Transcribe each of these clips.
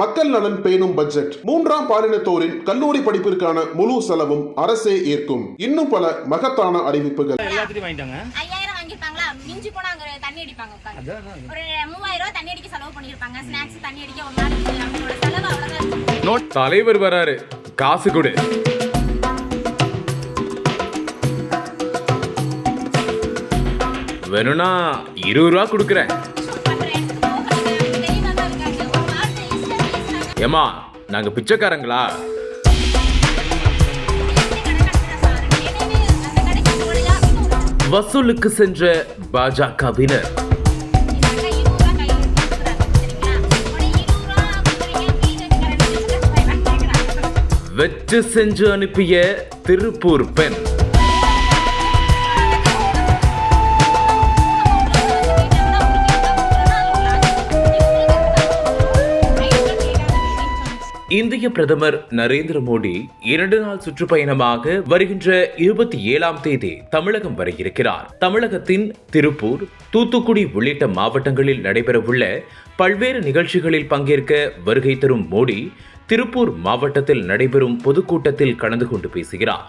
மக்கள் நலன் பேணும் பட்ஜெட். மூன்றாம் பாலினத்தோரின் கல்லூரி படிப்பிற்கான முழு செலவும் அரசே ஏற்கும். இன்னும் பல மகத்தான அறிவிப்புகள். எல்லாத்தையும் வாங்கிட்டாங்க? ஐயாயிரம் வாங்கியிருப்பாங்களா? மிஞ்சி போனா அங்க தண்ணி அடிப்பாங்க உட்காந்து அதான் அதான். ஒரு மூவாயிரம் ரூபாய் தண்ணி அடிக்க செலவு பண்ணியிருப்பாங்க. ஸ்நாக்ஸ் தண்ணி அடிக்க ஒரு நாளைக்கு அவங்களோட செலவு அவ்வளவுதான் இருக்கும். தலைவர் வராரு. காசு கொடு. வேணும்னா இருபது ரூபா கொடுக்குறேன். ஏமா நாங்க பிச்சைக்காரங்களா? வசூலுக்கு சென்ற பாஜகவினர். வெற்றி செஞ்சு அனுப்பிய திருப்பூர் பெண். இந்திய பிரதமர் நரேந்திர மோடி இரண்டு நாள் சுற்றுப்பயணமாக வருகின்ற இருபத்தி ஏழாம் தேதி தமிழகம் வர இருக்கிறார். தமிழகத்தின் திருப்பூர் தூத்துக்குடி உள்ளிட்ட மாவட்டங்களில் நடைபெறவுள்ள பல்வேறு நிகழ்ச்சிகளில் பங்கேற்க வருகை தரும் மோடி திருப்பூர் மாவட்டத்தில் நடைபெறும் பொதுக்கூட்டத்தில் கலந்து கொண்டு பேசுகிறார்.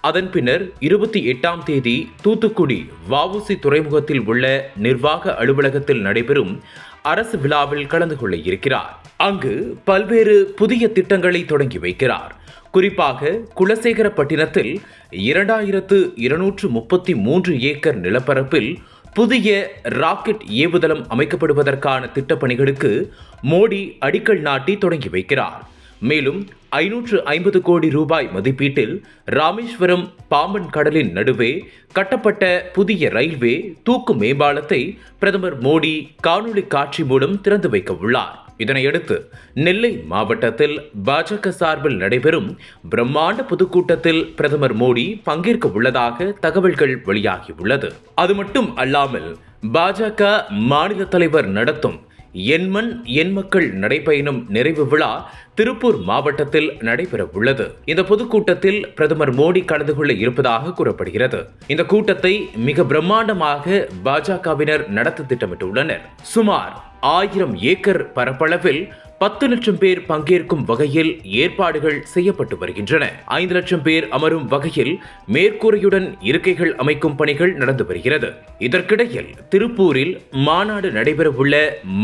அதன் பின்னர் இருபத்தி எட்டாம் தேதி தூத்துக்குடி வவுசி துறைமுகத்தில் உள்ள நிர்வாக அலுவலகத்தில் நடைபெறும் அரசு விழாவில் கலந்து கொள்ள இருக்கிறார். அங்கு பல்வேறு புதிய திட்டங்களை தொடங்கி வைக்கிறார். குறிப்பாக குலசேகரப்பட்டினத்தில் இரண்டாயிரத்து இருநூற்று முப்பத்தி மூன்று ஏக்கர் நிலப்பரப்பில் புதிய ராக்கெட் ஏவுதளம் அமைக்கப்படுவதற்கான திட்டப்பணிகளுக்கு மோடி அடிக்கல் நாட்டி தொடங்கி வைக்கிறார். மேலும் ஐநூற்று ஐம்பது கோடி ரூபாய் மதிப்பீட்டில் ராமேஸ்வரம் பாம்பன் கடலின் நடுவே கட்டப்பட்ட புதிய ரயில்வே தூக்கு மேம்பாலத்தை பிரதமர் மோடி காணொளி காட்சி மூலம் திறந்து வைக்க உள்ளார். இதனையடுத்து நெல்லை மாவட்டத்தில் பாஜக சார்பில் நடைபெறும் பிரம்மாண்ட பொதுக்கூட்டத்தில் பிரதமர் மோடி பங்கேற்க உள்ளதாக தகவல்கள் வெளியாகியுள்ளது அது மட்டும் அல்லாமல் பாஜக மாநில தலைவர் நடத்தும் எண்மண் எண்மக்கள் நடைபயணம் நிறைவு விழா திருப்பூர் மாவட்டத்தில் நடைபெற உள்ளது இந்த பொதுக்கூட்டத்தில் பிரதமர் மோடி கலந்து கொள்ள இருப்பதாக கூறப்படுகிறது. இந்த கூட்டத்தை மிக பிரம்மாண்டமாக பாஜகவினர் நடத்த திட்டமிட்டுள்ளனர். சுமார் ஆயிரம் ஏக்கர் பரப்பளவில் பத்து லட்சம் பேர் பங்கேற்கும் வகையில் ஏற்பாடுகள் செய்யப்பட்டு வருகின்றன. ஐந்து லட்சம் பேர் அமரும் வகையில் மேற்கூரையுடன் இருக்கைகள் அமைக்கும் பணிகள் நடந்து வருகிறது. இதற்கிடையில் திருப்பூரில் மாநாடு நடைபெறவுள்ள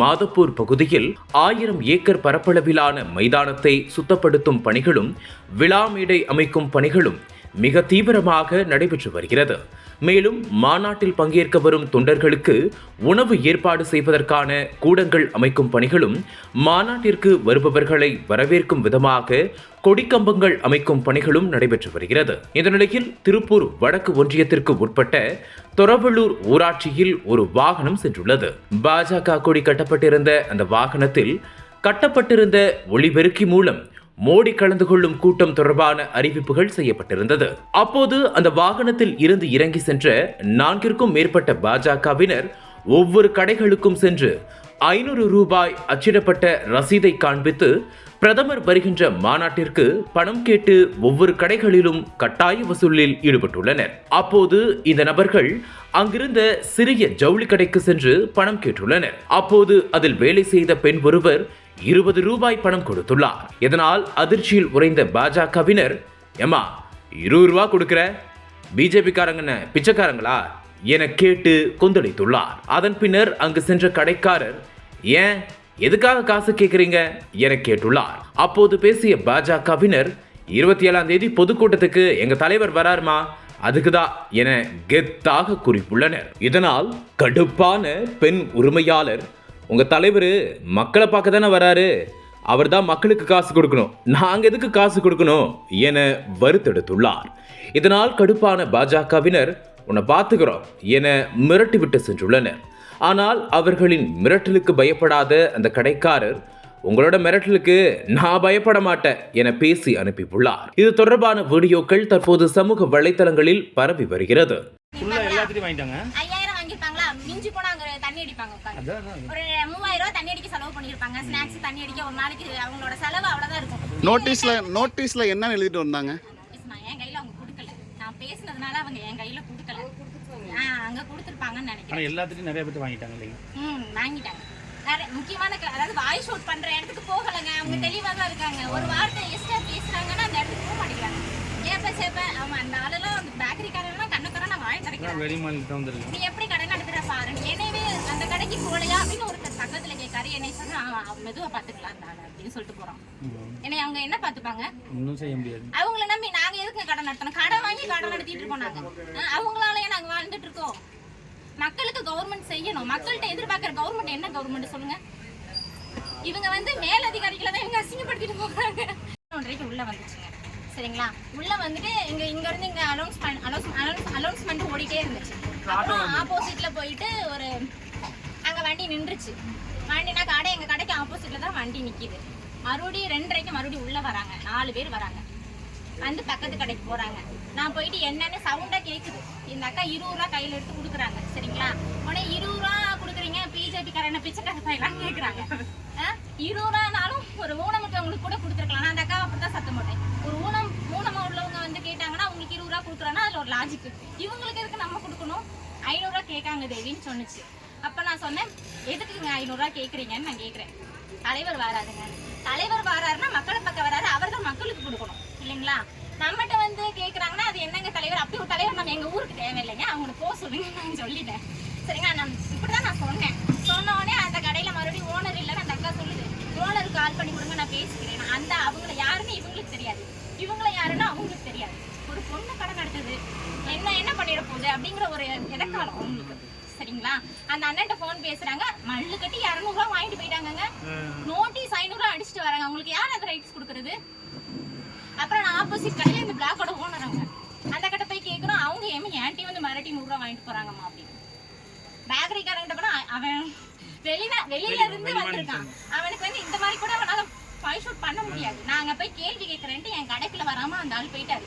மாதப்பூர் பகுதியில் ஆயிரம் ஏக்கர் பரப்பளவிலான மைதானத்தை சுத்தப்படுத்தும் பணிகளும் விழா மேடை அமைக்கும் பணிகளும் மிக தீவிரமாக நடைபெற்று வருகிறது. மேலும் மாநாட்டில் பங்கேற்க வரும் தொண்டர்களுக்கு உணவு ஏற்பாடு செய்வதற்கான கூடங்கள் அமைக்கும் பணிகளும் மாநாட்டிற்கு வருபவர்களை வரவேற்கும் விதமாக கொடிக்கம்பங்கள் அமைக்கும் பணிகளும் நடைபெற்று வருகிறது. இந்த நிலையில் திருப்பூர் வடக்கு ஒன்றியத்திற்கு உட்பட்ட தொரவள்ளூர் ஊராட்சியில் ஒரு வாகனம் சென்றுள்ளது. பாஜக கொடி கட்டப்பட்டிருந்த அந்த வாகனத்தில் கட்டப்பட்டிருந்த ஒளிபெருக்கி மூலம் மோடி கலந்து கொள்ளும் கூட்டம் தொடர்பான அறிவிப்புகள் செய்யப்பட்டிருந்தது. அப்போது அந்த வாகனத்தில் இருந்து இறங்கி சென்ற நான்கிற்கும் மேற்பட்ட பாஜகவினர் ஒவ்வொரு கடைகளுக்கும் சென்று ஐநூறு ரூபாய் அச்சிடப்பட்ட ரசீதை காண்பித்து பிரதமர் வருகின்ற மாநாட்டிற்கு பணம் கேட்டு ஒவ்வொரு கடைகளிலும் கட்டாய வசூலில் ஈடுபட்டுள்ளனர். அப்போது இந்த நபர்கள் அங்கிருந்த சிறிய ஜவுளி கடைக்கு சென்று பணம் கேட்டுள்ளனர். அப்போது அதில் வேலை செய்த பெண் ஒருவர் இருபது ரூபாய் பணம் கொடுத்துள்ளார். இதனால் அதிர்ச்சியில் உறைந்த பாஜகவினர் ஏமா இருபது ரூபா கொடுக்கிற? பிஜேபிக்காரங்கன்னு பிச்சைக்காரங்களா? என கேட்டு கொந்தளித்துள்ளார். அதன் பின்னர் அங்கு சென்ற கடைக்காரர் ஏன் எதுக்காக காசு கேட்குறீங்க என கேட்டுள்ளார். அப்போது பேசிய பாஜகவினர் இருபத்தி ஏழாம் தேதி பொதுக்கூட்டத்துக்கு எங்க தலைவர் வராருமா? அதுக்குதான் என கெத்தாக குறிப்புள்ளனர். இதனால் கடுப்பான பெண் உரிமையாளர் உங்க தலைவர் மக்களை பார்க்க தானே வராரு. அவர் தான் மக்களுக்கு காசு கொடுக்கணும். நாங்க எதுக்கு காசு கொடுக்கணும்? என வருத்தெடுத்துள்ளார். இதனால் கடுப்பான பாஜகவினர் உன்னை பார்த்துக்கிறோம் என மிரட்டிவிட்டு சென்றுள்ளனர். ஆனால் அவர்களின் மிரட்டலுக்கு பயப்படாத அந்த கடைக்காரர் உங்களோட மிரட்டலுக்கு நான் பயப்பட மாட்டேன் என பேசி அனுப்பியுள்ளார். இது தொடர்பான வீடியோக்கள் தற்போது சமூக வலைத்தளங்களில் பரவி வருகிறது. உட்காந்து. ஒரு மூவாயிரம் ரூபாய் தண்ணி அடிக்க செலவு பண்ணியிருப்பாங்க ஸ்நாக்ஸ் தண்ணி அடிக்க ஒரு நாளைக்கு அவங்களோட செலவு அவ்வளவுதான் இருக்கும். நோட்டீஸ்ல நோட்டீஸ்ல என்ன எழுதிட்டு வந்தாங்க. நான் என் கையில அவங்க கொடுக்கல. நான் பேசுனதுனால அவங்க என் கையில கொடுக்கல. ஆ அங்க கொடுத்துருப்பாங்கன்னு நினைக்கிறேன். எல்லாத்தையும் நிறைய பேர் வாங்கிட்டாங்க இல்லைங்க? ம் வாங்கிட்டாங்க. நிறைய முக்கியமான க- அதாவது வாய் ஷூட் பண்ற இடத்துக்கு போகலைங்க. அவங்க தெளிவா தான் இருக்காங்க. ஒரு வார்த்தை எக்ஸ்ட்ரா பேசுறாங்கன்னா அந்த இடத்துக்கு போக மாட்டேங்கிறாங்க. ஏப்ப சேப்ப. அவன் அந்த ஆளெல்லாம் அந்த பேக்கரிக்காரன் கண்ணக்காரன் நான் வாய் கிடைக்கிறேன் நீ எப்படி கடை நடத்துற பாரு? எனவே அந்த அப்படின்னு ஒருத்தர் பக்கத்துல கேட்காரு என்னை சொன்னா அவன் மெதுவா பாத்துக்கலாம் அப்படின்னு சொல்லிட்டு போறான். என்னை அவங்க என்ன பாத்துப்பாங்க? ஒன்றும் செய்ய முடியாது. அவங்கள நம்பி நாங்க எதுக்கு கடை நடத்தணும்? கடை வாங்கி கடை நடத்திட்டு அஹ் அவங்களாலயே நாங்க வாழ்ந்துட்டு இருக்கோம். மக்களுக்கு கவர்மெண்ட் செய்யணும். மக்கள்கிட்ட எதிர்பார்க்கிற கவர்மெண்ட் என்ன கவர்மெண்ட் சொல்லுங்க? இவங்க வந்து மேலதிகாரிகளை தான் இவங்க அசிங்கப்படுத்திட்டு போறாங்க. ஒன்றரைக்கு உள்ள வந்துச்சுங்க. சரிங்களா? உள்ள வந்துட்டு இங்க இங்க இருந்து இங்க அனௌன்ஸ் அனௌன்ஸ் அனௌன்ஸ்மெண்ட் ஓடிட்டே இருந்துச்சு. அப்புறம் ஆப்போசிட்ல போயிட்டு ஒரு வண்டி நின்றுச்சு. வண்டினா கடை எங்கள் கடைக்கு ஆப்போசிட்டில் தான் வண்டி நிற்கிது மறுபடியும் ரெண்டரைக்கு மறுபடியும் உள்ளே வராங்க. நாலு பேர் வராங்க. வந்து பக்கத்து கடைக்கு போகிறாங்க நான் போயிட்டு என்னன்னு சவுண்டாக கேட்குது இந்த அக்கா இருபது ரூபா கையில் எடுத்து கொடுக்குறாங்க. சரிங்களா? உடனே இருபது ரூபா கொடுக்குறீங்க பிஜேபி காரன பிச்சைக்கார பையலாம் கேட்குறாங்க ஆ? இருபது ரூபானாலும் ஒரு ஊனமுற்றவங்களுக்கு கூட கொடுத்துருக்கலாம். நான் அந்த அக்கா அப்படித்தான் சத்தம் போட்டேன். ஒரு ஊனம் ஊனமாக உள்ளவங்க வந்து கேட்டாங்கன்னா அவங்களுக்கு இருபது ரூபா கொடுக்குறோன்னா அதில் ஒரு லாஜிக் இவங்களுக்கு எதுக்கு நம்ம கொடுக்கணும்? ஐநூறுரூவா கேட்காங்க தேவின்னு சொன்னுச்சு. அப்போ நான் சொன்னேன் எதுக்குங்க ஐநூறுரூவா கேட்குறீங்கன்னு நான் கேட்குறேன் தலைவர் வராதுங்க தலைவர் வராருன்னா மக்களை பக்கம் வராரு அவர் தான் மக்களுக்கு கொடுக்கணும். இல்லைங்களா? நம்மகிட்ட வந்து கேட்குறாங்கன்னா அது என்னங்க தலைவர்? அப்படி ஒரு தலைவர் நம்ம எங்கள் ஊருக்கு தேவையில்லைங்க. அவங்களுக்கு போக சொல்லுங்க நான் சொல்லிட்டேன். சரிங்களா? நான் இப்படி தான் நான் சொன்னேன். சொன்ன உடனே அந்த கடையில் மறுபடியும் ஓனர் இல்லைன்னு அந்த அக்கா சொல்லுது. ஓனருக்கு கால் பண்ணி கொடுங்க நான் பேசிக்கிறேன். அந்த அவங்கள யாருன்னு இவங்களுக்கு தெரியாது. இவங்கள யாருன்னு அவங்களுக்கு தெரியாது. ஒரு பொண்ணு கடை நடத்துது என்ன என்ன பண்ணிட போகுது? அப்படிங்கிற ஒரு இடக்காலம் சரிங்களா அந்த அண்ணன்ட்ட ஃபோன் பேசுறாங்க. மல்லு கட்டி இரநூறுவா வாங்கிட்டு போயிட்டாங்கங்க. நோட்டீஸ் ஐநூறுவா அடிச்சுட்டு வராங்க. அவங்களுக்கு யார் அந்த ரைட்ஸ் கொடுக்கறது? அப்புறம் நான் ஆப்போசிட் கடையில இந்த பிளாக்கோட ஓனர் அவங்க. அந்த கடை போய் கேட்குறோம் அவங்க ஏமா ஏன்ட்டி வந்து மிரட்டி நூறுரூவா வாங்கிட்டு போறாங்கம்மா அப்படின்னு. பேக்கரிக்காரங்கிட்ட கூட அவன் வெளியில வெளியில இருந்து வந்திருக்கான். அவனுக்கு வந்து இந்த மாதிரி கூட அவனால ஃபைவ் ஷூட் பண்ண முடியாது. நாங்க போய் கேள்வி கேட்கறேன்ட்டு என் கடைக்குள்ள வராம அந்த ஆள் போயிட்டாரு.